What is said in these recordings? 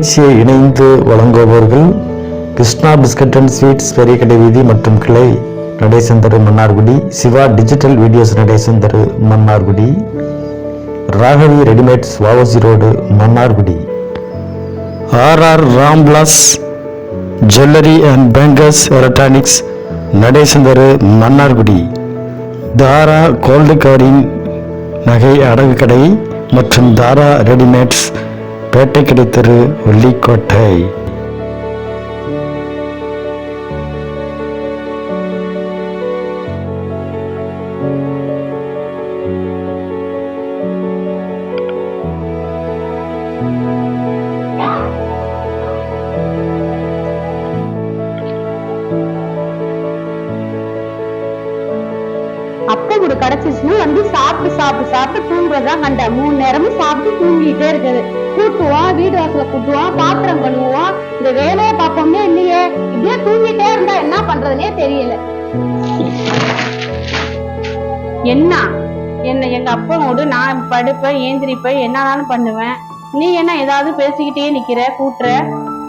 நிகழ்ச்சியை இணைந்து வழங்குபவர்கள் கிருஷ்ணா பிஸ்கட் அண்ட் ஸ்வீட்ஸ் பெரிய கடை வீதி மற்றும் கிளை நடேசன் தெரு மன்னார்குடி சிவா டிஜிட்டல் வீடியோஸ் நடேசன் தெரு மன்னார்குடி ராகவி ரெடிமேட்ஸ் வாவசி road Mannargudi. RR ராம்லாஸ் jewellery and bankers electronics Natesan தெரு மன்னார்குடி. தாரா கோல்டு கவரிங் நகை அடகு கடை மற்றும் தாரா ரெடிமேட்ஸ் பேட்டை கடை தெரு ஒல்லிக்கோட்டை பாத்திரம் கழுவுவோம். இந்த வேலையை பார்ப்போம்னே இல்லையே. இப்படியே தூங்கிட்டே இருந்தா என்ன பண்றதுனே தெரியல. என்ன? என்ன எங்க அப்பாவோடு நான் படுப்பேன் ஏந்திரிப்பேன். என்னனாலும் பண்ணுவேன். நீ என்ன ஏதாவது பேசிக்கிட்டே நிக்கிற கூட்டுற?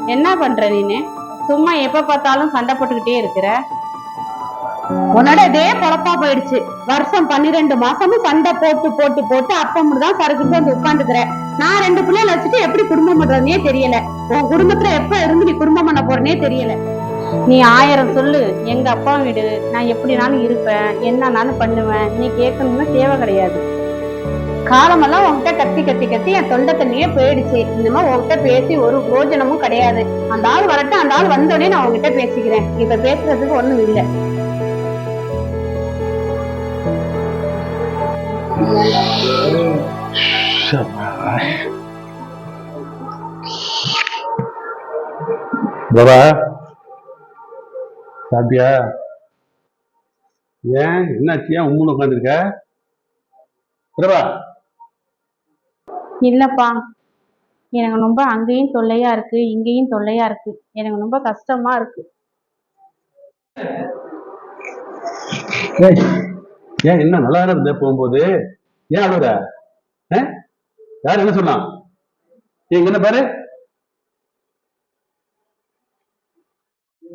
என்ன பண்ற நீனு? சும்மா எப்ப பார்த்தாலும் சண்டை போட்டுக்கிட்டே இருக்கிற? உன்னோட இதே பொழப்பா போயிடுச்சு. வருஷம் பன்னிரெண்டு மாசமும் சண்டை போட்டு போட்டு போட்டு அப்பம் தான் சரக்கு வந்து உட்காந்துக்கிறேன் நான் ரெண்டு பிள்ளைகளை வச்சுட்டு எப்படி குடும்பம் பண்றதுனே தெரியல. உன் குடும்பத்துல எப்ப இருந்து நீ குடும்பம் பண்ண போறனே தெரியல. நீ ஆயிரம் சொல்லு. எங்க அப்பா வீடு. நான் எப்படினாலும் இருப்பேன். என்னன்னாலும் பண்ணுவேன். நீ கேட்கணும்னு தேவை கிடையாது. காலமெல்லாம் உன்கிட்ட கத்தி கத்தி கத்தி என் தொண்டை தண்ணியே போயிடுச்சு. இனிமே உன்கிட்ட பேசி ஒரு பிரோஜனமும் கிடையாது. அந்த ஆள் வரட்டும். அந்த ஆள் வந்தோடனே நான் உங்ககிட்ட பேசிக்கிறேன். இப்ப பேசுறதுக்கு ஒண்ணும் இல்லை. பாபா சாப்பிட்டியா? ஏன்? என்னாச்சு? ஏன் உம்முன்னு உட்காந்துருக்க பிரபா. இல்லப்பா. எனக்கு ரொம்ப அங்கேயும் தொல்லையா இருக்கு இங்கேயும் தொல்லையா இருக்கு. எனக்கு ரொம்ப கஷ்டமா இருக்கு. ஏன் என்ன நல்லா இருந்த போகும்போது? ஏன் அழுகுற? யார்? என்ன சொன்னான் ஏங்க என்ன பாரு.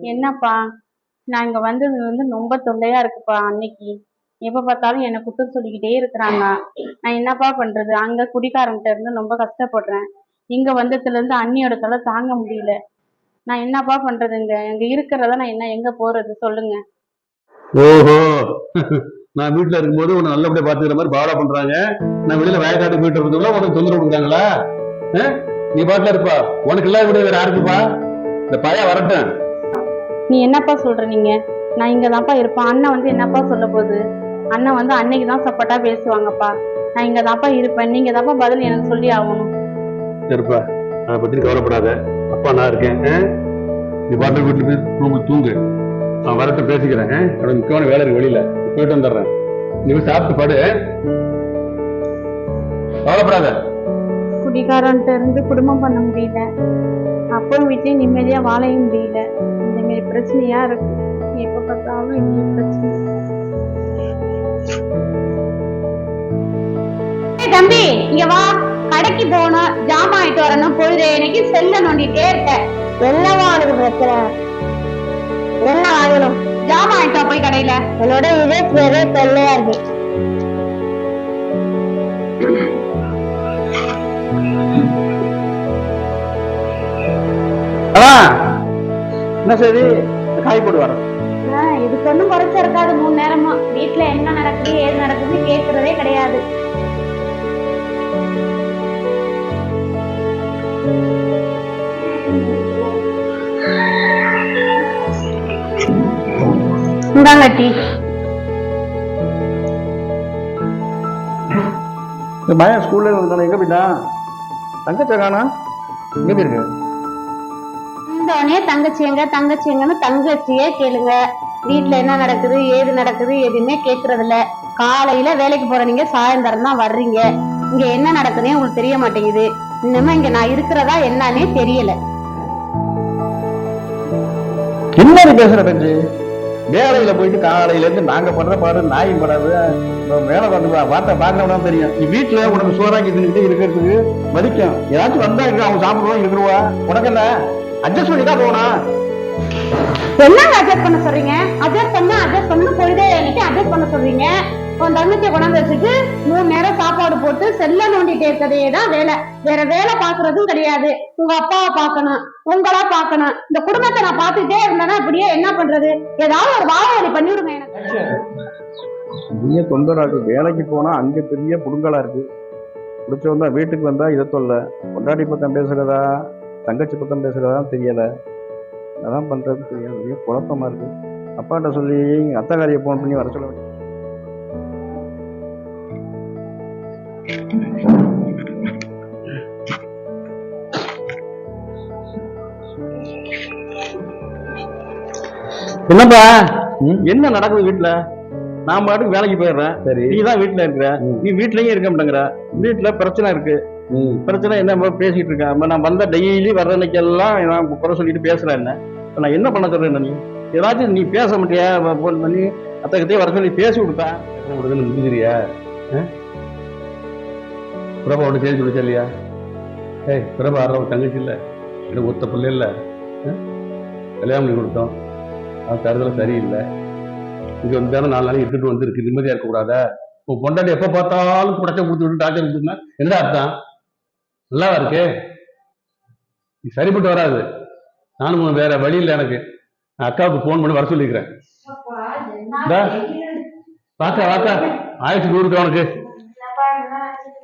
என்னப்பா? நான் இங்க வந்தது வந்து ரொம்ப தொல்லையா இருக்குப்பா அன்னைக்கு. எப்ப பார்த்தாலும் என்னை குத்தம் சொல்லிக்கிட்டே இருக்கிறாங்க. நான் என்னப்பா பண்றது? அங்க குடிக்காரன்ட்ட இருந்து ரொம்ப கஷ்டப்படுறேன். இங்க வந்ததுல இருந்து அண்ணியோட தொலை தாங்க முடியல. நான் என்னப்பா பண்றதுங்க இங்க இருக்கிறத நான் என்ன எங்க போறது? சொல்லுங்க. ஓஹோ. நான் வீட்டுல இருக்கும்போது உன்னை நல்லபடியா பாத்துக்கிற மாதிரி பாடா பண்றாங்க. நான் வெளியில வயக்காட்டு போயிட்டு இருக்கிறதுக்குள்ள உனக்கு தொந்தரவு கொடுக்குறாங்களா? நீ பாட்டுல இருப்பா. உனக்கு இல்லாத விட வேற யாருக்குப்பா இந்த பைய வரட்டும். நீ என்னப்பா சொல்ற நீங்க? நான் இங்க தான்ப்பா இருப்பேன். அண்ணன் வந்து என்னப்பா சொல்ல போகுது? அண்ணன் வந்து அன்னைக்கு தான் சப்போர்ட்டா பேசுவாங்கப்பா. நான் இங்க தான்ப்பா இருப்பேன். நீங்க தான்ப்பா பதில் எனக்கு சொல்லி ஆகணும். இருப்பா அதை பத்தி கவலைப்படாத. அப்பா நான் இருக்கேன்? நீ பாட்டு வீட்டுல போய் ரூமுக்கு தூங்கு. நான் வரட்டும் பேசிக்கிறேன்? எனக்கு முக்கியமான வேலை இருக்கு வெளியில. போயிட்டு வந்துடுறேன். நீ சாப்பிட்டு படு. கவலைப்படாத. குடிகாரன்ட்ட இருந்து குடும்பம் பண்ண முடியல. அப்பவும் வீட்டையும் நிம்மதியா வாழவும் முடியல. இந்த மாதிரி பிரச்சனையா இருக்கு. எப்ப பார்த்தாலும் இந்த பிரச்சனை. தம்பி இங்க வா. கடைக்கு போகணும். ஜாமான் ஆயிட்டு வரணும். பொழுது எனக்கு செல்ல நோண்டிட்டே இருக்க. என்னவா உனக்கு பிரச்சனை? என்ன வாங்கணும் ஆயிட்டா போய் கடையில. என்னோட இதே பெரிய தொல்லையா இருக்கு. என்ன சரி காய் போட்டு ஆஹ் இதுக்கு ஒண்ணும் குறைச்ச இருக்காது மூணு நேரமா. வீட்ல என்ன நடக்குது ஏது நடக்குதுன்னு கேக்குறதே கிடையாது. இந்தாங்க டீ. இந்த பையன் ஸ்கூல்ல இருந்தானே எங்க போயிட்டான்? தங்கச்சா காணா? எங்க போயிருக்கு? வந்தோடனே தங்கச்சி எங்க தங்கச்சி எங்கன்னு தங்கச்சியே கேளுங்க. வீட்ல என்ன நடக்குது ஏது நடக்குது எதுவுமே கேக்குறது இல்ல காலையில வேலைக்கு போற நீங்க சாயந்தரம் தான் வர்றீங்க. இங்க என்ன நடக்குதுன்னே உங்களுக்கு தெரிய மாட்டேங்குது. இன்னுமே இங்க நான் இருக்கிறதா என்னன்னே தெரியல. என்ன பேசுற பெஞ்சு? வேலையில போயிட்டு காலையில இருந்து நாங்க பண்ற பாடு நாய் படாது இப்ப வேலை பார்த்து பார்த்தா பார்க்கணும்னா தெரியும். நீ வீட்டுல உனக்கு சோறாக்கி தின்னுட்டு இருக்கிறதுக்கு மதிக்கும். ஏதாச்சும் வந்தா இருக்கு அவங்க சாப்பிடுவோம் இருக்கிறவா உனக்கு என்ன? அட்ஜஸ்ட் பண்ணி தான் போனா. என்னங்க அட்ஜஸ்ட் பண்ண சொல்றீங்க? அட்ஜஸ்ட் பண்ணா அட்ஜஸ்ட் பண்ணு போயிட்டே அட்ஜஸ்ட் பண்ண சொல்றீங்க? உன் தங்கச்சியை கொண்டாந்து வச்சுட்டு மூணு நேரம் சாப்பாடு போட்டு செல்ல நோண்டிட்டே இருக்கதே தான் வேலை. வேற வேலை பாக்குறதும் கிடையாது. உங்க அப்பாவை பார்க்கணும் உங்களா பார்க்கணும். இந்த குடும்பத்தை நான் பார்த்துட்டே இருந்தேன்னா அப்படியே என்ன பண்றது? ஏதாவது ஒரு வாழை பண்ணிவிடுங்க பண்ணி விடுங்க எனக்கு. நீயே தொந்தரா இருக்கு வேலைக்கு போனா அங்க பெரிய புடுங்கலா இருக்கு. பிடிச்ச வந்தா வீட்டுக்கு வந்தா இதை சொல்ல பொண்டாட்டி பக்கம் பேசுறதா தங்கச்சி பக்கம் பேசுறதா தெரியல. அதான் பண்றது தெரியல ஒரே குழப்பமா இருக்கு. அப்பாட்ட சொல்லி அத்தகாரியை ஃபோன் பண்ணி வர சொல்ல என்னப்பா? என்ன நடக்குது வீட்டுல நான் பாட்டுக்கு வேலைக்கு போயிடுறேன். சரி. நீ தான் வீட்டுல இருக்கிற. நீ வீட்லயும் இருக்க மாட்டேங்கிற. வீட்டுல பிரச்சனை இருக்கு. பிரச்சனை என்ன பேசிட்டு இருக்கேன் நான் வந்த டெய்லி வர்ற அன்னைக்கெல்லாம் நான் குறை சொல்லிட்டு பேசுறேன் என்ன? நான் என்ன பண்ண சொல்றேன் நீ? ஏதாச்சும் நீ பேச மாட்டியா? ஃபோன் பண்ணி அத்தகத்தையே வர சொல்லி பேசி கொடுத்தா உடனே முடிஞ்சிரியா பிரபா ஒன்று செய்தி சொல்லிச்சா இல்லையா? ஏய் பிரபா ஆடுற ஒரு தங்கச்சி இல்லை. எனக்கு ஒத்த பிள்ளை இல்லை. கல்யாணம் பண்ணி கொடுத்தோம். அது தருதல சரியில்லை. இங்கே வந்தாலும் நாலு நாளைக்கு எடுத்துட்டு வந்துருக்கு. நிம்மதியாக இருக்கக்கூடாதா உன் பொண்டாட்டி எப்போ பார்த்தாலும் புடச்ச கொடுத்து விட்டு டாக்டர் கொடுத்துருந்தா என்ன அர்த்தம்? நல்லாவா இருக்கு. நீ சரிப்பட்டு வராது. நானும் வேற வழி இல்லை எனக்கு. நான் அக்காவுக்கு ஃபோன் பண்ணி வர சொல்லிக்கிறேன். வாக்கா வாக்கா. ஆயிரத்தி நூறு உனக்கு.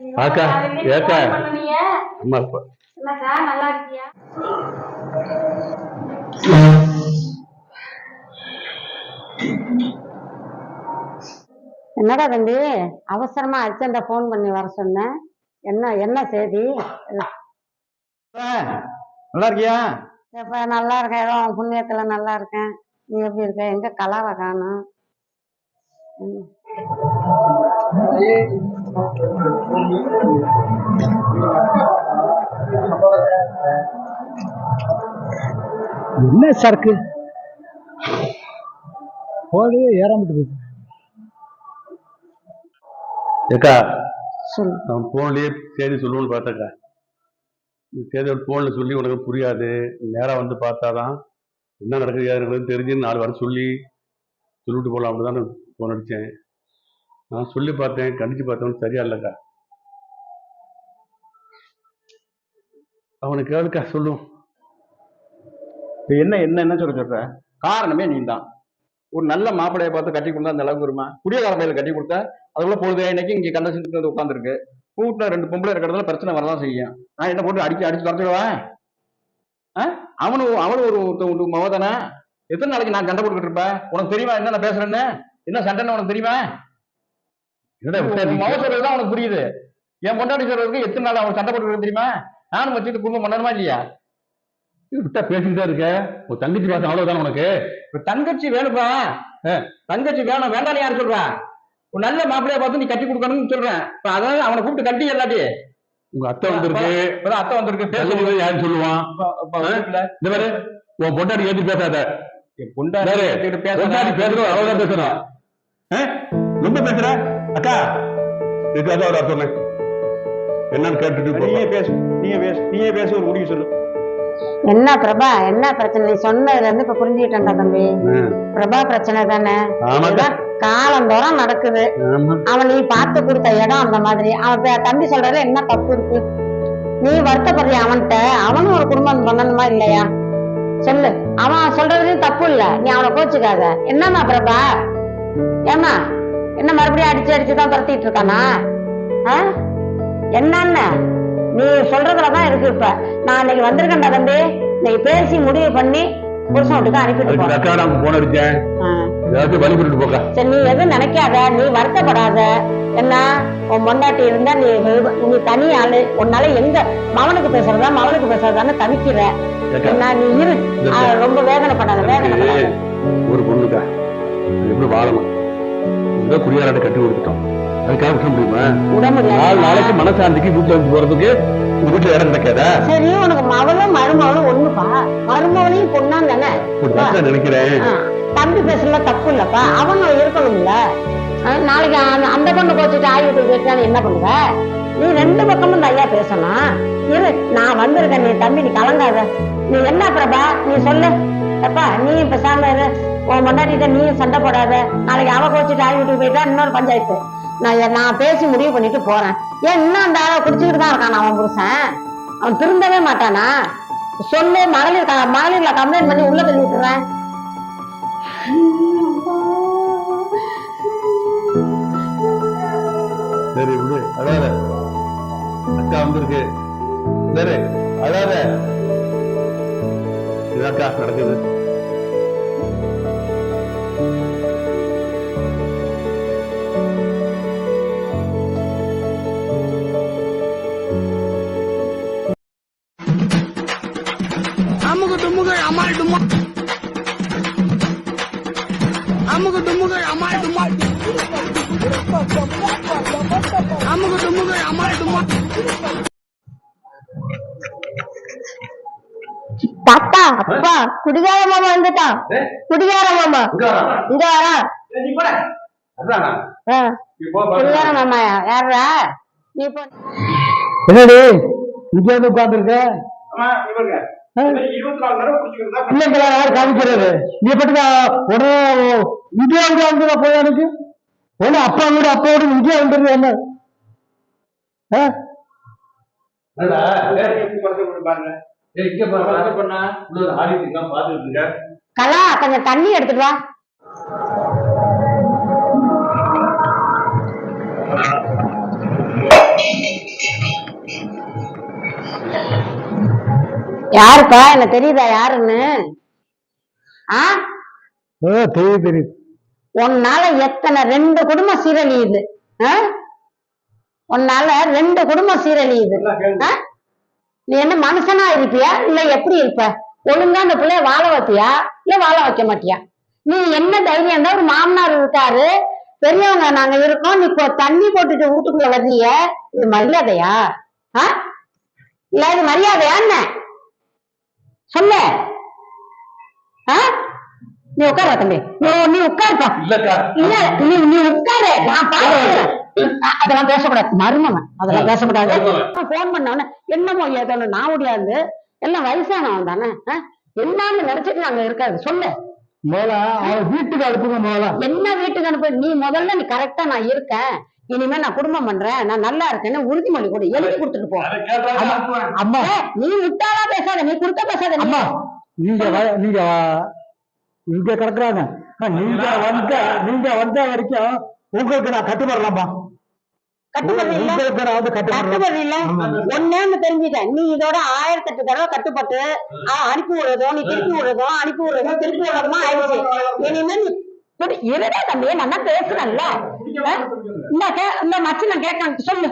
அக்கா, ஏக்கா. அம்மா அப்பா நல்லா இருக்கியா என்னடா தம்பி அவசரமா அர்ஜென்டா ஃபோன் பண்ணி வர சொன்னேன் என்ன என்ன செய்தி? நல்லா இருக்கியா? இப்ப நல்லா இருக்கேன். ஏதோ புண்ணியத்துல நல்லா இருக்கேன். நீ எப்படி இருக்க? எங்க கலாவை காணும்? என்ன சரக்கு? போது ஏறாமட்டு ஏக்கா சொல்லு. நான் ஃபோன்லயே செய்தி சொல்லுவோன்னு பார்த்தக்கா. இந்த செய்தி ஃபோனில் சொல்லி உனக்கு புரியாது. நேராக வந்து பார்த்தாதான் என்ன நடக்குது நடக்குதுன்னு தெரிஞ்சு நாலு வர சொல்லி சொல்லிட்டு போகலாம் அப்படி தான் ஃபோன் அடித்தேன். நான் சொல்லி பார்த்தேன் கண்டிச்சு பார்த்தவன் சரியா இல்லைக்கா. அவனுக்கு கேளுக்கா சொல்லும் இப்ப என்ன என்ன என்ன சொல்ல சொல்ற? காரணமே நீ தான் ஒரு நல்ல மாப்பிளைய பார்த்து கட்டி கொடுத்தா அந்த அளவுக்கு வருமா? குடியகார பையில கட்டி கொடுத்தா அதுக்குள்ள பொழுது இன்னைக்கு இங்க கண்ட சிந்து வந்து உட்காந்துருக்கு வீட்டுல ரெண்டு பொம்பளை இருக்கிறதுல பிரச்சனை வரதான் செய்யும். நான் என்ன போட்டு அடிச்சு அடிச்சு துரத்துடுவேன் அவனு அவனு ஒரு உண்டு மவதானே எத்தனை நாளைக்கு நான் சண்டை போட்டுக்கிட்டு இருப்பேன் உனக்கு தெரியுமா என்ன நான் பேசுறேன்னு? என்ன சண்டைன்னு உனக்கு தெரியுமா? மவ சொல்றதுதான் உனக்கு புரியுது. என் பொண்டாட்டி சொல்றதுக்கு எத்தனை நாள் அவன் சண்டை போட்டுக்கிட்டு தெரியுமா? நானும் வச்சுட்டு குடும்பம் பண்ணணுமா இல்லையா? விட்டா பேசிட்டு தான் இருக்க. உன் தங்கச்சி பார்த்தா அவ்வளவுதான் உனக்கு? இப்ப தங்கச்சி வேணுப்பா அஹ், தங்கச்சி வேணும் வேண்டாம் யார் சொல்றா? ஒரு நல்ல மாப்பிள்ளைய பார்த்து நீ கட்டி கொடுக்கணும்னு சொல்றேன். இப்ப அதாவது அவனை கூப்பிட்டு கட்டி எல்லாட்டி உங்க அத்தை வந்திருக்கு. அத்தை வந்திருக்கு. வந்து யாரும் சொல்லுவான். இந்த மாதிரி உன் பொண்டாடி ஏற்றி பேசாத. பேசுறா. பொண்டாடி பேசுறோம் அவ்வளவுதான் பேசுறோம் ஆ? ரொம்ப பேசுற? அக்கா. இதுக்காக ஒரு அர்த்தம் என்னன்னு கேட்டுட்டு போ. நீயே பேசு நீயே பேசு நீயே பேசு ஒரு முடிவு சொல்லு. என்ன பிரபா என்ன பிரச்சனை? நீ சொன்னதுல இருந்து இப்ப புரிஞ்சுக்கிட்டேன்டா தம்பி. ம். பிரபா பிரச்சனை தானே? காலந்தோறும் நடக்குது. ஆமா. அவன் நீ பார்த்து கொடுத்த இடம் அந்த மாதிரி. அவன் தம்பி சொல்றதுல என்ன தப்பு இருக்கு? நீ வருத்தப்படுறிய அவன்கிட்ட? அவனும் ஒரு குடும்பம் பண்ணணுமா இல்லையா? சொல்லு. அவன் சொல்றதுலயும் தப்பு இல்ல. நீ அவனை கோச்சுக்காத. என்னம்மா பிரபா? ஏம்மா? என்ன மறுபடியும் அடிச்சு அடிச்சு தான் துரத்திட்டு இருக்கானா? ஆ? என்னன்னு நீ சொல்றதுலதான் இருக்கு இப்ப. நான் இன்னைக்கு வந்திருக்கேன்டா தம்பி. இன்னைக்கு பேசி முடிவு பண்ணி புருஷன் வீட்டுக்கு அனுப்பிட்டு போன் அடிச்சேன். ஏதாச்சும் சரி நீ எதுவும் நினைக்காத. நீ வருத்தப்படாத. என்ன உன் பொண்டாட்டி இருந்தா நீ நீ தனி ஆளு. உன்னால எங்க மவனுக்கு பேசுறதா மவனுக்கு பேசுறதான்னு தவிக்கிற. என்ன நீ இரு. ரொம்ப வேதனைப்படாத வேதனைப்படாத. ஒரு பொண்ணுக்கா. எப்படி வாழணும்? குடியாராட்ட கட்டி கொடுத்துட்டோம். அதுக்காக விட முடியுமா? நாலு நாளைக்கு மனசாந்திக்கு வீட்டுல வந்து போறதுக்கு உங்க வீட்டுல இடம் கிடைக்காதா சரி உனக்கு மவளும் மருமவளும் ஒண்ணுப்பா. மருமவளையும் பொண்ணாம் தானே? நினைக்கிறேன். தம்பி பேசல தப்பு இல்லப்பா. அவங்க இருக்கணும்ல. அஹ் நாளைக்கு அந்த அந்த பொண்ணு கோச்சிட்டு ஆய் வீட்டுக்கு போயிட்டான்னு என்ன பண்ணுவ? நீ ரெண்டு பக்கமும் ஐயா பேசணும் இரு நான் வந்திருக்கேன். நீ தம்பி நீ கலங்காத. நீ என்ன பிரபா? நீ சொல்லு. அப்பா நீயும் பேசாம இரு. உன் முன்னாடிட்ட நீயும் சண்டை போடாத. நாளைக்கு அவ கோச்சிட்டு ஆய் வீட்டுக்கு போயிட்டா இன்னொரு பஞ்சாயத்து. நான் நான் பேசி முடிவு பண்ணிட்டு போறேன். ஏன் இன்னும் அந்த ஆளை குடிச்சுக்கிட்டு தான் இருக்கான் அவன் புருஷன்? அவன் திருந்தவே மாட்டானா? சொல்லு மகளிர் மகளிர்ல கம்ப்ளைண்ட் பண்ணி உள்ள தள்ளி விட்டுறேன். சரி விடு. அழாத. அக்கா வந்திருக்கு. சரி அழாத. இதாக்கா நடக்குது. அமுகு டுமுகு அமால் டுமா அமுகு டுமுகு அமால் டுமா தாத்தா அப்பா குடிகார மாமா வந்துட்டான். குடிகார மாமா. இங்க வரா குடிகார மாமா யாரா நீ போ. என்னடி? இங்க வந்து உட்கார்ந்துருக்க? யார் காமிக்கிறது? நீ பட்டுக்கா உடனே இந்தியா வந்து போய் எனக்கு ஒண்ணு அப்பா வீடு அப்பா வீடு இந்தியா வந்துருது என்ன. கலா கொஞ்சம் தண்ணி எடுத்துட்டு வா. யாருப்பா? என்ன தெரியுதா யாருன்னு? ஆ? ஓ தெரியுது தெரியுது. உன்னால எத்தனை ரெண்டு குடும்பம் சீரழியுது? உன்னால ரெண்டு குடும்பம் சீரழியுது? நீ என்ன மனுஷனா இருப்பியா? இல்ல எப்படி இருப்ப? ஒழுங்கா அந்த பிள்ளைய வாழ வைப்பியா? இல்ல வாழ வைக்க மாட்டியா? நீ என்ன தைரியம் தான் ஒரு மாமனார் இருக்காரு. பெரியவங்க நாங்க இருக்கோம். நீ இப்போ தண்ணி போட்டுட்டு வீட்டுக்குள்ள வர்றீங்க. இது மரியாதையா? ஆ? இல்ல இது மரியாதையா என்ன? சொல்லு? நீ உட்கார தம்பி. நீ உட்காருப்பா. இல்ல நீ நீ உட்காரு. நான் பாக்குறேன் அதெல்லாம் பேசக்கூடாது. மருமவன் அதெல்லாம் பேசக்கூடாது. போன் பண்ணவன என்னமோ ஏதோ நான் முடியாது எல்லாம் வயசானவன் தானே? என்னன்னு நினைச்சிட்டு நாங்க இருக்காது. சொல்லு. அவன் வீட்டுக்கு அனுப்புங்க முதல்ல என்ன வீட்டுக்கு அனுப்பு? நீ முதல்ல நீ கரெக்டா நான் இருக்கேன் இனிமே நான் குடும்பம் பண்றேன். நான் நல்லா இருக்கேன்னு உறுதிமொழி கொடு. எழுதி கொடுத்துட்டு போ. அம்மா, நீ விட்டாலா பேசாத. நீ கொடுத்த பேசாத நீ. அம்மா நீங்க நீங்க இங்க கிடக்குறாங்க. நீங்க வந்த நீங்க வந்த வரைக்கும் உங்களுக்கு நான் கட்டுப்படலாமா கட்டுப்படி இல்ல. உங்களுக்கு நான் வந்து கட்டுப்படலாம் கட்டுப்படி இல்ல. ஒன்னேன்னு தெரிஞ்சுட்டேன் நீ இதோட ஆயிரத்தெட்டு தடவை கட்டுப்பட்டு ஆ, அனுப்பி விடுறதும் நீ திருப்பி விடுறதும் அனுப்பி விடுறதும் திருப்பி விடுறதுமா ஆயிடுச்சு. இனிமே நீ இருடா தம்பி நான் தான் பேசுறேன்ல? இந்த மச்சி நான் கேட்க சொல்லு.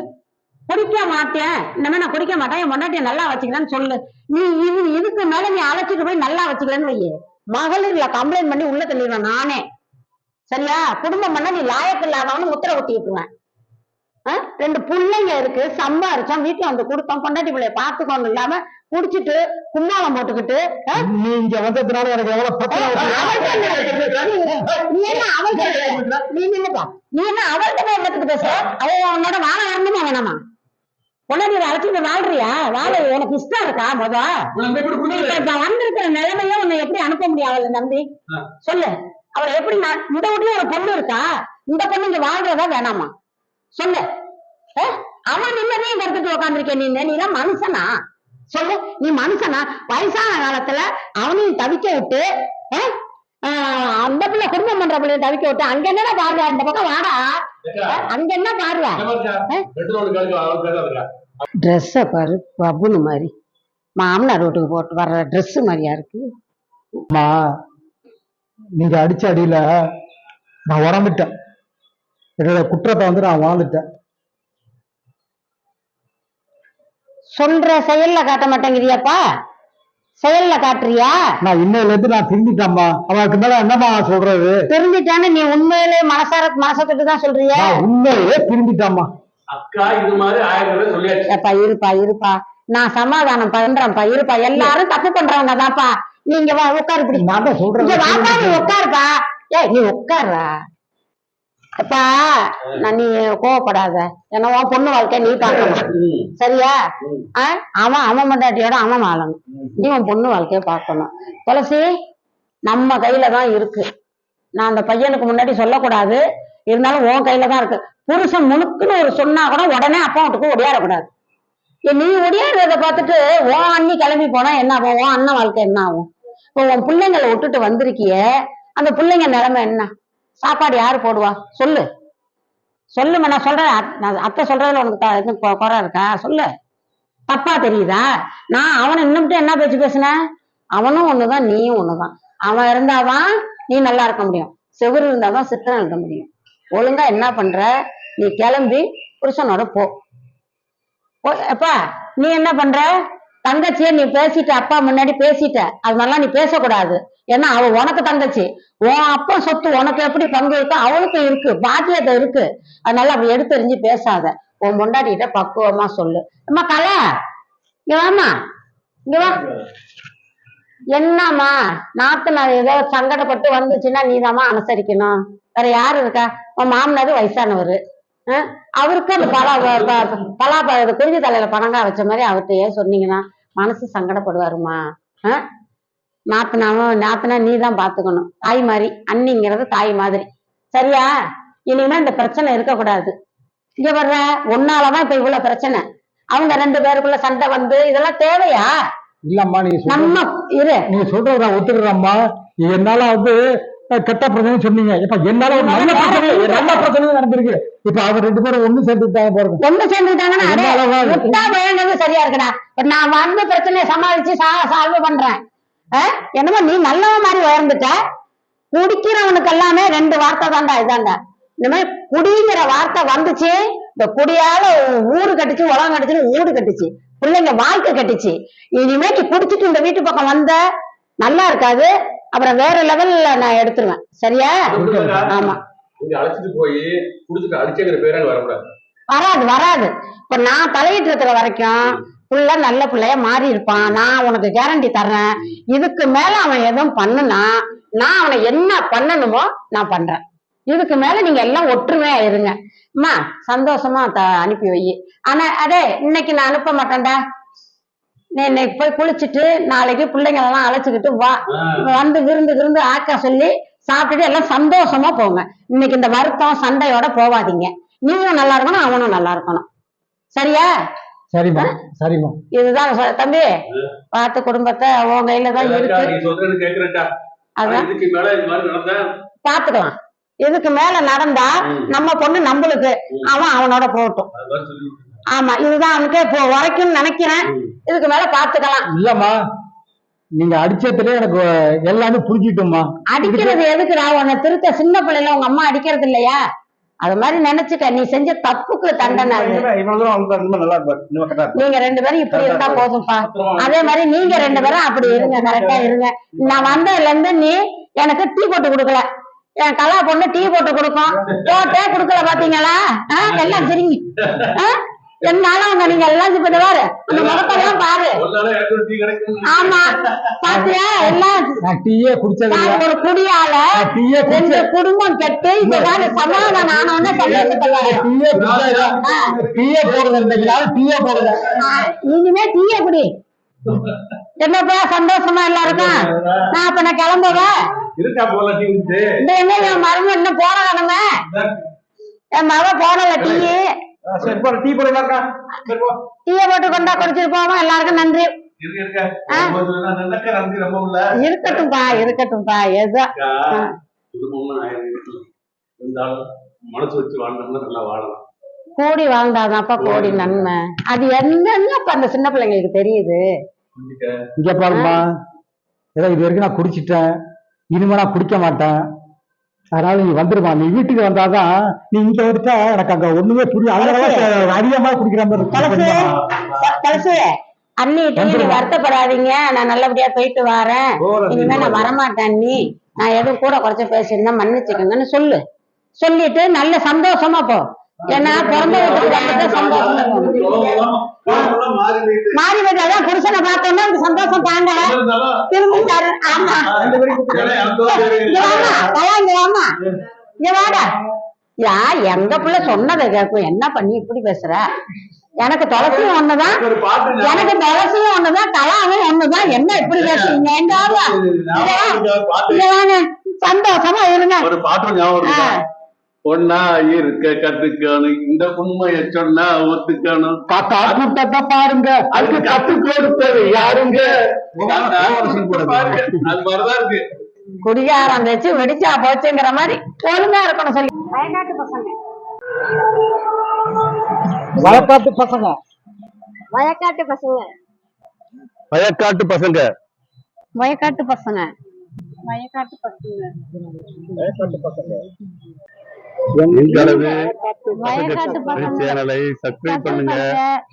குடிக்க மாட்டேன். இனிமே நான் குடிக்க மாட்டேன். என் பொண்டாட்டிய நல்லா வச்சுக்கிறேன்னு சொல்லு. நீ இது இதுக்கு மேல நீ அழைச்சிட்டு போய் நல்லா வச்சுக்கிறேன்னு வையே. மகளிர்ல கம்ப்ளைண்ட் பண்ணி உள்ள தள்ளிடுவேன் நானே. சரியா? குடும்பம் பண்ண நீ லாயக்கு இல்லாதவனு முத்திர ஒட்டி விட்டுருவேன். ஆ? ரெண்டு புள்ளைங்க இருக்கு சம்பாரிச்சோம் வீட்டுல வந்து கொடுத்தோம். பொண்டாட்டி பிள்ளைய பாத்துக்கோன்னு இல்லாம குடிச்சிட்டு கும்மாளம் போட்டுக்கிட்டு ஆ? நீ இங்க வந்ததுனால எனக்கு நீ என்ன அவள்கிட்ட நீ என்ன அவள்கிட்ட பேசுற? அவ உன்னோட வாழ வரணுமா வேணாமா? பொண்டாட்டி அழைச்சிட்டு வாழ்றியா? வாழ உனக்கு இஷ்டம் இருக்கா முத? உன்னை வந்திருக்கிற நிலைமைய உன்னை எப்படி அனுப்ப அவளை நம்பி. சொல்லு. அவளை எப்படி நான் இந்த ஒரு பொண்ணு இருக்கா? இந்த பொண்ணு இங்க வாழ்றதா வேணாமா? சொல்லு? அவன் நிம்மதியும் கருத்துட்டு உட்காந்துருக்கேன் நீ? நீ மனுஷனா? சொல்லு. நீ மனுஷனா? வயசான காலத்துல அவனையும் தவிக்க விட்டு அந்த பிள்ளை குடும்பம் பண்ற பிள்ளைய தவிக்க விட்டு அங்க என்னடா பாருடா இந்த பக்கம் வாடா. அங்க என்ன பாருடா ட்ரெஸ்ஸை பாரு பபுனு மாதிரி. மாமனார் வீட்டுக்கு போட்டு வர்ற ட்ரெஸ் மாதிரியா இருக்கு. அம்மா நீங்க அடிச்ச அடியில நான் உறந்துட்டேன். என்னோட குற்றத்தை வந்து நான் வாழ்ந்துட்டேன். சொல்ற செயல்ல காட்ட மாட்டேங்கிறியாப்பா? செயல்ல காட்டுறியா? நான் இன்னையில இருந்து நான் திரும்பிட்டேம்மா அவனுக்கு மேல என்னம்மா சொல்றது? தெரிஞ்சிட்டான்னு நீ உண்மையிலே மனசார மனசத்துட்டு தான் சொல்றிய? உண்மையிலே திரும்பிட்டேம்மா அக்கா இது மாதிரி ஆயிரம் தடவை சொல்லியாச்சு. ஏப்பா இருப்பா இருப்பா. நான் சமாதானம் பண்றேன்ப்பா இருப்பா. எல்லாரும் தப்பு பண்றவங்க தான்ப்பா நீ இங்க வா உட்காரு இப்படி. நான் சொல்றேன். வாப்பா நீ உட்காருப்பா. ஏய் நீ உட்காருடா. அப்பா நான் நீ கோவப்படாத. ஏன்னா உன் பொண்ணு வாழ்க்கை நீ பார்க்கணும். சரியா? அவன் அவன் மண்டாட்டியோட அவன் வாழணும். நீ உன் பொண்ணு வாழ்க்கைய பார்க்கணும். துளசி நம்ம கையில தான் இருக்கு. நான் அந்த பையனுக்கு முன்னாடி சொல்லக்கூடாது. இருந்தாலும் உன் கையில தான் இருக்கு. புருஷன் முணுக்குன்னு ஒரு சொன்னா கூட உடனே அப்பா வீட்டுக்கு ஒடியாரக்கூடாது. ஏ, நீ ஒடியாடுறத பார்த்துட்டு ஓ அண்ணி கிளம்பி போனா என்ன ஆகும்? ஓ அண்ணன் வாழ்க்கை என்ன ஆகும்? இப்போ உன் பிள்ளைங்களை விட்டுட்டு வந்திருக்கியே அந்த பிள்ளைங்க நிலைமை என்ன? சாப்பாடு யாரு போடுவா? சொல்லு. சொல்லுமா நான் சொல்றேன் நான் அத்தை சொல்றதுல உனக்கு எதுவும் கொ- குறை இருக்கா? சொல்லு. தப்பா தெரியுதா? நான் அவனை இன்னும்ட்டு என்ன பேச்சு பேசுனேன் அவனும் ஒண்ணுதான் நீயும் ஒண்ணுதான். அவன் இருந்தாதான் நீ நல்லா இருக்க முடியும். செவுரு இருந்தாதான் சித்திரம் இருக்க முடியும். ஒழுங்கா என்ன பண்ற? நீ கிளம்பி புருஷனோட போ. போ எப்பா நீ என்ன பண்ற? தங்கச்சிய நீ பேசிட்ட அப்பா முன்னாடி பேசிட்ட. அது மாதிரிலாம் நீ பேசக்கூடாது. ஏன்னா அவ உனக்கு தங்கச்சி. உன் அப்பா சொத்து உனக்கு எப்படி பங்கு இருக்கோ அவளுக்கு இருக்கு. பாத்தியத்தை இருக்கு. அதனால அவ எடுத்துறிஞ்சு பேசாத. உன் முண்டாடிட்ட பக்குவமா சொல்லு. அம்மா கலை. இங்க வாம்மா. இங்க வா. என்னம்மா? நாத்து நான் ஏதோ சங்கடப்பட்டு வந்துச்சுன்னா நீதாம்மா அனுசரிக்கணும். வேற யாரு இருக்கா? உன் மாமனாரு வயசானவரு. அவருக்கு அந்த பலா ப- ப- பலா ப- இது குறிஞ்சி தலையில பணங்கா வச்ச மாதிரி அவர்கிட்ட ஏன் சொன்னீங்கன்னா மனசு சங்கடப்படுவாருமா? நாத்தனாவும் நாத்தனா நீ தான் பாத்துக்கணும். தாய் மாதிரி அண்ணிங்கிறது தாய் மாதிரி. சரியா? இனிமே இந்த பிரச்சனை இருக்கக்கூடாது. இங்க வர்ற ஒன்னாலதான் இப்ப இவ்வளவு பிரச்சனை. அவங்க ரெண்டு பேருக்குள்ள சண்டை வந்து இதெல்லாம் தேவையா? இல்லம்மா நீங்க நம்ம இரு. நீங்க சொல்றத ஒத்துக்கிறேம்மா என்னால வந்து கெட்ட பிரச்சனை சொன்னீங்க. இப்ப என்னால ஒரு நல்ல பிரச்சனை ஒரு நல்ல பிரச்சனை நடந்திருக்கு. இப்ப அவங்க ரெண்டு பேரும் ஒண்ணு சேர்ந்துட்டாங்க பாருங்க. ஒண்ணு சேர்ந்துட்டாங்கன்னா சரியா இருக்குடா. நான் வந்து பிரச்சனையை சமாளிச்சு சால்வ் பண்றேன்? என்னமோ நீ நல்லவன் மாதிரி உயர்ந்துட்ட. குடிக்கிறவனுக்கு எல்லாமே ரெண்டு வார்த்தை தான்டா இதாண்டா இந்த மாதிரி குடிங்கிற வார்த்தை வந்துச்சு. இந்த குடியால ஊரு கட்டுச்சு உலகம் கட்டுச்சுன்னு ஊடு கட்டுச்சு. பிள்ளைங்க வாழ்க்கை கட்டுச்சு. இனிமே நீ குடிச்சிட்டு இந்த வீட்டு பக்கம் வந்த நல்லா இருக்காது. அப்புறம் வேற லெவல்ல நான் எடுத்துருவேன். சரியா? ஆமா. இங்க அழைச்சிட்டு போய் குடிச்சிட்டு அடிச்சுங்கிற பேரே வரக்கூடாது. வராது வராது. இப்ப நான் தலையிட்டு இருக்கிற வரைக்கும் புள்ள நல்ல பிள்ளைய மாறி இருப்பான். நான் உனக்கு கேரண்டி தர்றேன். இதுக்கு மேல அவன் எதுவும் பண்ணுனா நான் அவனை என்ன பண்ணணுமோ நான் பண்றேன். இதுக்கு மேல நீங்க எல்லாம் ஒற்றுமையா இருங்க. அம்மா சந்தோஷமா த- அனுப்பி வை. ஆனா அதே இன்னைக்கு நான் அனுப்ப மாட்டேன்டா. நீ இன்னைக்கு போய் குளிச்சுட்டு நாளைக்கு பிள்ளைங்க எல்லாம் அழைச்சுக்கிட்டு வா. வந்து விருந்து விருந்து ஆக்க சொல்லி சாப்பிட்டுட்டு எல்லாம் சந்தோஷமா போங்க. இன்னைக்கு இந்த வருத்தம் சண்டையோட போவாதீங்க. நீயும் நல்லா இருக்கணும் அவனும் நல்லா இருக்கணும். சரியா? சரிம்மா சரிம்மா. இதுதான் தம்பி பார்த்து குடும்பத்தை உன் கையில தான் இருக்கு. அதான். இதுக்கு மேல இது மாதிரி நடந்தா பாத்துக்கலாம். இதுக்கு மேல நடந்தா. நம்ம பொண்ணு நம்மளுக்கு. அவன் அவனோட போகட்டும். ஆமா இதுதான் அவனுக்கு இப்போ வரைக்கும்னு நினைக்கிறேன். இதுக்கு மேல பாத்துக்கலாம் இல்லம்மா நீங்க அடிச்சதுல எனக்கு எல்லாமே புரிஞ்சிட்டோம்மா அடிக்கிறது எதுக்குடா? உன்னை திருத்த சின்ன பிள்ளைல உங்க அம்மா அடிக்கிறது இல்லையா அது மாதிரி நினைச்சுக்க நீ செஞ்ச தப்புக்கு தண்டனை. நீங்க ரெண்டு பேரும் இப்படி இருந்தா போதும்ப்பா. அதே மாதிரி நீங்க ரெண்டு பேரும் அப்படி இருங்க கரெக்டா இருங்க. நான் வந்ததுல இருந்து நீ எனக்கு டீ போட்டு கொடுக்கல. என் கலா பொண்ணு டீ போட்டு கொடுக்கும். போட்டே கொடுக்கல பாத்தீங்களா? ஆ, எல்லாம் திரும்பி. என்னால அவங்க நீங்க எல்லாம் இந்த பாரு அந்த முகத்தெல்லாம் பாரு. ஆமா. பாத்தியா? எல்லாம் டீயே குடிச்சது ஒரு குடியால டீயே ரெண்டு குடும்பம் கெட்டு இந்த மாதிரி சமாதானம். ஆனவன டீயே டீயே போடுறது இல்லைங்களா டீயே போடுறது இனிமே டீய குடி. என்னப்பா சந்தோஷமா எல்லாருக்கும்? நான் அப்ப நான் கிளம்புவேன் இருக்கா போல டீ என்ன இன்னும் போன கிழமை என் மக போனல டீ. சரி போ டீ போடுறா இருக்கா சரி போ. டீயை போட்டு கொண்டா குடிச்சிட்டு போவோம் எல்லாருக்கும் நன்றி. இருக்கட்டும்பா இருக்கட்டும்பா ஏதோ. மனசு வச்சு வாழ்ந்தோம்னா நல்லா வாழலாம். கூடி வாழ்ந்தாதான்ப்பா கோடி நன்மை. அது என்னன்னு அந்த சின்ன பிள்ளைங்களுக்கு தெரியுது? இங்க பாரும்மா. ஏதோ இது வரைக்கும் நான் குடிச்சிட்டேன். இனிமே நான் குடிக்க மாட்டேன். அதனால நீ வந்துருமா நீ வீட்டுக்கு வந்தாதான் நீ இங்க வந்துட்டா எனக்கு அங்க ஒண்ணுமே புரியும் அதிகமா குடிக்கிற மாதிரி அண்ணிட்டு நீ. வருத்தப்படாதீங்க. நான் நல்லபடியா போயிட்டு வரேன். இனிமே நான் வரமாட்டேன் அண்ணி. நான் எதுவும் கூட குறைச்ச பேசியிருந்தா மன்னிச்சுக்கோங்கன்னு சொல்லு. சொல்லிட்டு நல்ல சந்தோஷமா போ. ஏன்னா பிறந்த வீட்டுக்கு வந்துட்டு சந்தோஷமா. மாறி அதான் புருஷனை பார்த்தோன்னா சந்தோஷம் தாங்க. இருந்தாலும் திரும்பிட்டாரு. ஆமா. இங்க வாமா தயா இங்க வாமா. இங்க வாடா. யா எங்க பிள்ளை சொன்னதை கேட்கும். என்ன பண்ணி இப்படி பேசுற? எனக்கு துளசியும் ஒண்ணுதான். எனக்கு துளசியும் ஒண்ணுதான். கலாவும் ஒண்ணுதான். என்ன இப்படி பேசுறீங்க? சந்தோஷமா இருங்க. ஒன்னா இருக்க கத்துக்கணும். இந்த உண்மையை சொன்னா ஒத்துக்கணும். காக்கா கூட்டத்தை பாருங்க. அதுக்கு கத்து கொடுத்தது யாருங்க? பாருங்க. அது மாதிரிதான் இருக்கு. குடிகாரம் வச்சு வெடிச்சா போச்சுங்கிற மாதிரி ஒழுங்கா இருக்கணும் சொல்லி. வயநாட்டு பசங்க. வழக்காட்டு பசங்க. வயக்காட்டு பசங்க. வயக்காட்டு பசங்க. வயக்காட்டு பசங்க. வயக்காட்டு பசங்க. வயக்காட்டு பசங்க. சேனலை சப்ஸ்கிரைப் பண்ணுங்க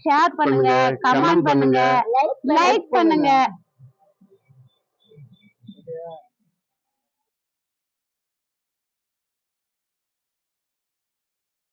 ஷேர் பண்ணுங்க கமெண்ட் பண்ணுங்க லைக் பண்ணுங்க.